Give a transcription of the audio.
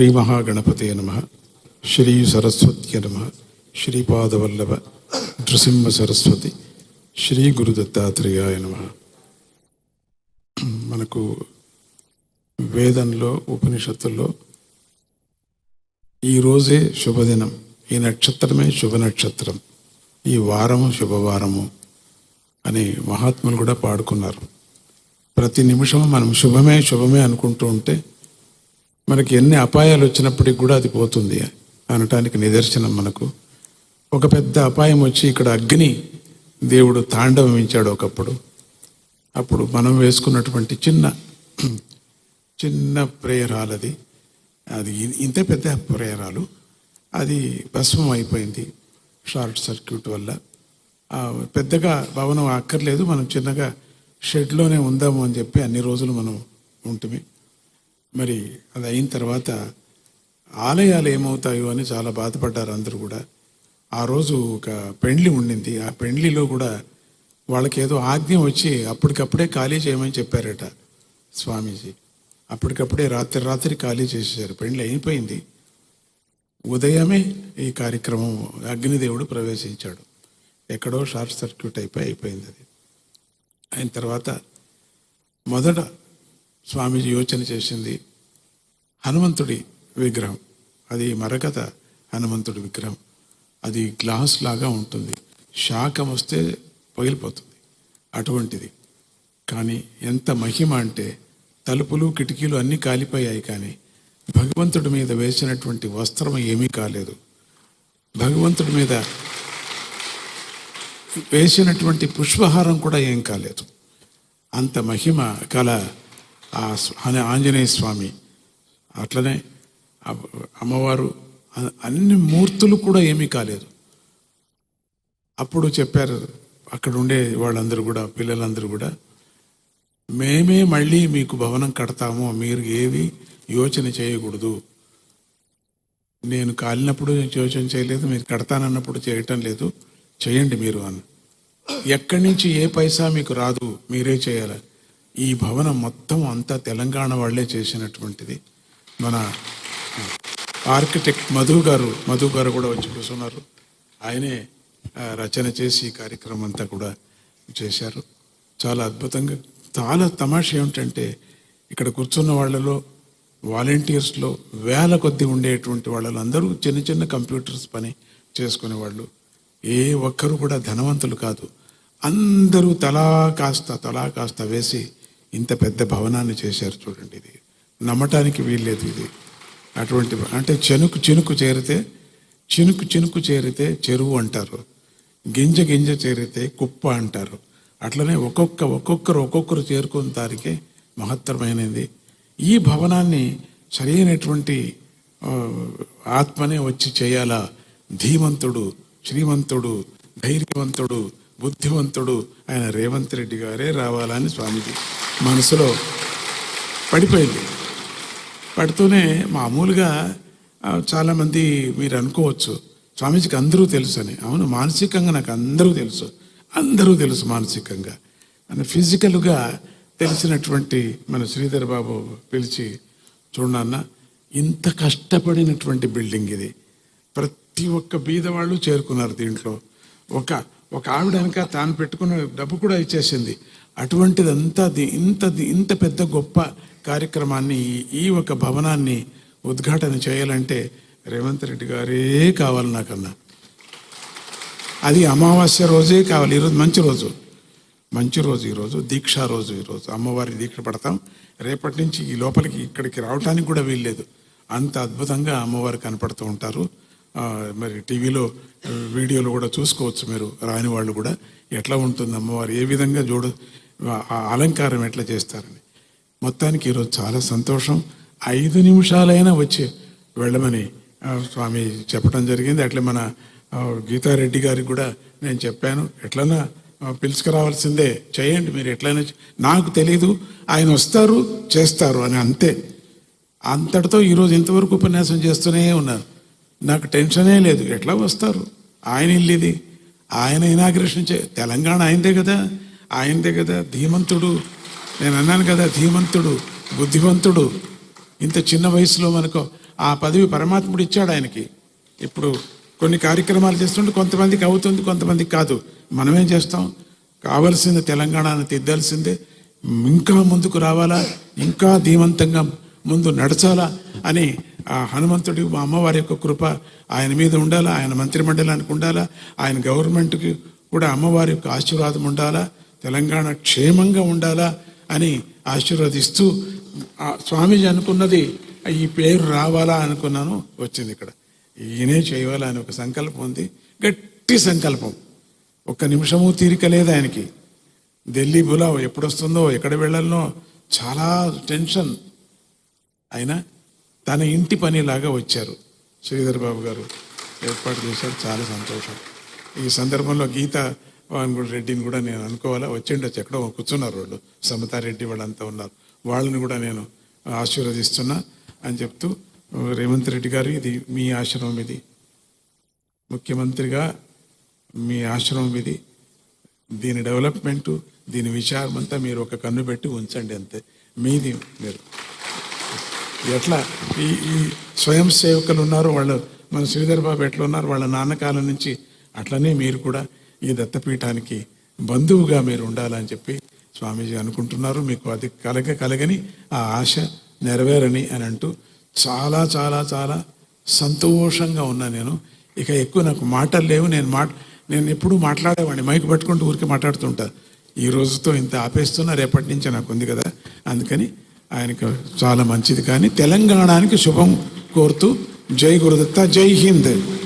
శ్రీ మహాగణపతే నమ. శ్రీ సరస్వత్య నమ. శ్రీపాదవల్లభ నృసింహ సరస్వతి శ్రీ గురు దత్తాత్రేయాయ నమ. మనకు వేదంలో ఉపనిషత్తుల్లో ఈ రోజే శుభదినం ఈ నక్షత్రమే శుభ నక్షత్రం ఈ వారము శుభవారము అని మహాత్ములు కూడా పాడుకున్నారు. ప్రతి నిమిషం మనం శుభమే శుభమే అనుకుంటూ ఉంటే మనకి ఎన్ని అపాయాలు వచ్చినప్పటికి కూడా అది పోతుంది అనటానికి నిదర్శనం మనకు. ఒక పెద్ద అపాయం వచ్చి ఇక్కడ అగ్ని దేవుడు తాండవమించాడు ఒకప్పుడు. అప్పుడు మనం వేసుకున్నటువంటి చిన్న చిన్న ప్రేయరాలు అది అది ఇంత పెద్ద ప్రేయరాలు. అది భస్మం అయిపోయింది షార్ట్ సర్క్యూట్ వల్ల. పెద్దగా భవనం అక్కర్లేదు మనం చిన్నగా షెడ్లోనే ఉందాము అని చెప్పి అన్ని రోజులు మనం ఉంటుంది మరి అది అయిన తర్వాత ఆలయాలు ఏమవుతాయో అని చాలా బాధపడ్డారు అందరూ కూడా. ఆ రోజు ఒక పెండ్లి ఉండింది. ఆ పెండ్లిలో కూడా వాళ్ళకి ఏదో ఆజ్ఞ వచ్చి అప్పటికప్పుడే ఖాళీ చేయమని చెప్పారట స్వామీజీ. అప్పటికప్పుడే రాత్రి రాత్రి ఖాళీ చేసేసారు పెండ్లి అయిపోయింది. ఉదయమే ఈ కార్యక్రమం అగ్నిదేవుడు ప్రవేశించాడు. ఎక్కడో షార్ట్ సర్క్యూట్ అయిపోయి అయిపోయింది అది. అయిన తర్వాత మొదట స్వామీజీ యోచన చేసింది హనుమంతుడి విగ్రహం. అది మరకత హనుమంతుడి విగ్రహం. అది గ్లాస్ లాగా ఉంటుంది. శాఖం వస్తే పగిలిపోతుంది. అటువంటిది. కానీ ఎంత మహిమ అంటే తలుపులు కిటికీలు అన్నీ కాలిపోయాయి కానీ భగవంతుడి మీద వేసినటువంటి వస్త్రం ఏమీ కాలేదు. భగవంతుడి మీద వేసినటువంటి పుష్పహారం కూడా ఏం కాలేదు. అంత మహిమ కల అనే ఆంజనేయ స్వామి. అట్లనే అమ్మవారు అన్ని మూర్తులు కూడా ఏమీ కాలేదు. అప్పుడు చెప్పారు అక్కడ ఉండే వాళ్ళందరూ కూడా పిల్లలందరూ కూడా మేమే మళ్ళీ మీకు భవనం కడతాము మీరు ఏవి యోచన చేయకూడదు. నేను కాలినప్పుడు యోచన చేయలేదు మీరు కడతానన్నప్పుడు చేయటం లేదు చేయండి మీరు అని. ఎక్కడి నుంచి ఏ పైసా మీకు రాదు మీరే చేయాలి. ఈ భవనం మొత్తం అంతా తెలంగాణ వాళ్ళే చేసినటువంటిది. మన ఆర్కిటెక్ట్ మధు గారు మధు గారు కూడా వచ్చి కూర్చున్నారు. ఆయనే రచన చేసి ఈ కార్యక్రమం అంతా కూడా చేశారు. చాలా అద్భుతంగా చాలా తమాష ఏమిటంటే ఇక్కడ కూర్చున్న వాళ్ళలో వాలంటీర్స్లో వేల కొద్ది ఉండేటువంటి వాళ్ళలో అందరూ చిన్న చిన్న కంప్యూటర్స్ పని చేసుకునే వాళ్ళు. ఏ ఒక్కరు కూడా ధనవంతులు కాదు. అందరూ తలా కాస్త తలా కాస్త వేసి ఇంత పెద్ద భవనాన్ని చేశారు చూడండి ఇది. నమ్మటానికి వీల్లేదు ఇది. అటువంటి అంటే చెనుకు చినుకు చేరితే చినుకు చినుకు చేరితే చెరువు అంటారు. గింజ గింజ చేరితే కుప్ప అంటారు. అట్లనే ఒక్కొక్క ఒక్కొక్కరు ఒక్కొక్కరు చేరుకున్న దానికే మహత్తరమైనది. ఈ భవనాన్ని సరైనటువంటి ఆత్మనే వచ్చి చేయాలా? ధీమంతుడు శ్రీమంతుడు ధైర్యవంతుడు బుద్ధివంతుడు ఆయన రేవంత్ రెడ్డి గారే రావాలని స్వామిజీ. మనసులో పడిపోయింది. పడుతూనే మామూలుగా చాలామంది మీరు అనుకోవచ్చు స్వామీజీకి అందరూ తెలుసు అని. అవును మానసికంగా నాకు అందరూ తెలుసు. అందరూ తెలుసు మానసికంగా. అని ఫిజికల్గా తెలిసినటువంటి మన శ్రీధర్ బాబు పిలిచి చూడన్న ఇంత కష్టపడినటువంటి బిల్డింగ్ ఇది. ప్రతి ఒక్క బీద వాళ్ళు చేరుకున్నారు దీంట్లో. ఒక ఒక ఆవిడ వెనక తాను పెట్టుకున్న డబ్బు కూడా ఇచ్చేసింది. అటువంటిదంతా ది- ఇంత ది- ఇంత పెద్ద గొప్ప కార్యక్రమాన్ని ఈ- ఈ ఒక భవనాన్ని ఉద్ఘాటన చేయాలంటే రేవంత్ రెడ్డి గారే కావాలి నాకన్నా. అది అమావాస్య రోజే కావాలి. ఈరోజు మంచి రోజు. మంచి రోజు ఈరోజు దీక్షా రోజు ఈరోజు. అమ్మవారి దీక్ష పడతాం. రేపటి నుంచి ఈ లోపలికి ఇక్కడికి రావటానికి కూడా వీల్లేదు. అంత అద్భుతంగా అమ్మవారు కనపడుతూ ఉంటారు. మరి టీవీలో వీడియోలు కూడా చూసుకోవచ్చు మీరు రాని వాళ్ళు కూడా. ఎట్లా ఉంటుంది అమ్మవారు? ఏ విధంగా చూడ ఆ అలంకారం ఎట్లా చేస్తారని. మొత్తానికి ఈరోజు చాలా సంతోషం. ఐదు నిమిషాలైనా వచ్చి వెళ్ళమని స్వామి చెప్పడం జరిగింది. అట్లే మన గీతారెడ్డి గారికి కూడా నేను చెప్పాను. ఎట్లన్నా పిలుచుకురావాల్సిందే. చేయండి మీరు ఎట్లయినా నాకు తెలీదు. ఆయన వస్తారు చేస్తారు అని అంతే. అంతటితో ఈరోజు ఇంతవరకు ఉపన్యాసం చేస్తూనే ఉన్నారు. నాకు టెన్షనే లేదు. ఎట్లా వస్తారు? ఆయన ఇల్లు ఆయన ఇనాగ్రేషన్ చే తెలంగాణ ఆయనదే కదా? ఆయనదే కదా? ధీమంతుడు. నేను అన్నాను కదా ధీమంతుడు బుద్ధివంతుడు ఇంత చిన్న వయసులో మనకు ఆ పదవి పరమాత్ముడు ఇచ్చాడు ఆయనకి. ఇప్పుడు కొన్ని కార్యక్రమాలు చేస్తుంటే కొంతమందికి అవుతుంది కొంతమందికి కాదు. మనమేం చేస్తాం? కావలసింది తెలంగాణను తిద్దాల్సిందే. ఇంకా ముందుకు రావాలా? ఇంకా ధీమంతంగా ముందు నడచాలా? అని ఆ హనుమంతుడి మా అమ్మవారి యొక్క కృప ఆయన మీద ఉండాలా? ఆయన మంత్రిమండలానికి ఉండాలా? ఆయన గవర్నమెంట్కి కూడా అమ్మవారి యొక్క ఆశీర్వాదం ఉండాలా? తెలంగాణ క్షేమంగా ఉండాలా? అని ఆశీర్వదిస్తూ స్వామీజీ అనుకున్నది ఈ పేరు రావాలా? అనుకున్నాను వచ్చింది ఇక్కడ. ఈయనే చేయాలా అని ఒక సంకల్పం ఉంది. గట్టి సంకల్పం. ఒక్క నిమిషము తీరిక లేదు ఆయనకి. ఢిల్లీ బులావ్ ఎప్పుడు వస్తుందో ఎక్కడ వెళ్ళాలనో చాలా టెన్షన్. అయినా తన ఇంటి పనిలాగా వచ్చారు. శ్రీధర్ బాబు గారు ఏర్పాటు చేశారు. చాలా సంతోషం. ఈ సందర్భంలో గీత వాన్ రెడ్డిని కూడా నేను అనుకోవాలా? వచ్చిండొచ్చు ఎక్కడో కూర్చున్నారు వాళ్ళు. సమతారెడ్డి వాళ్ళంతా ఉన్నారు. వాళ్ళని కూడా నేను ఆశీర్వదిస్తున్నా అని చెప్తూ రేవంత్ రెడ్డి గారు ఇది మీ ఆశ్రమం ఇది. ముఖ్యమంత్రిగా మీ ఆశ్రమం ఇది. దీని డెవలప్మెంటు దీని విచారం అంతా మీరు ఒక కన్ను పెట్టి ఉంచండి అంతే. మీది మీరు. ఎట్లా? ఈ ఈ స్వయం సేవకులు ఉన్నారు వాళ్ళు మన శ్రీధర్ బాబు ఎట్లా ఉన్నారు వాళ్ళ నాన్నకాలం నుంచి అట్లనే మీరు కూడా ఈ దత్తపీఠానికి బంధువుగా మీరు ఉండాలని చెప్పి స్వామీజీ అనుకుంటున్నారు. మీకు అది కలగ కలగని ఆ ఆశ నెరవేరని అని అంటూ చాలా చాలా చాలా సంతోషంగా ఉన్నా నేను. ఇక ఎక్కువ నాకు మాటలు లేవు. నేను మాట నేను ఎప్పుడూ మాట్లాడేవాడిని. మైక్ పట్టుకుంటూ ఊరికి మాట్లాడుతుంటా ఈ రోజుతో ఇంత ఆపేస్తున్నా రేపటి నుంచి నాకు ఉంది కదా. అందుకని ఆయనకు చాలా మంచిది. కానీ తెలంగాణకి శుభం కోరుతూ జై గురుదత్త జై హింద్.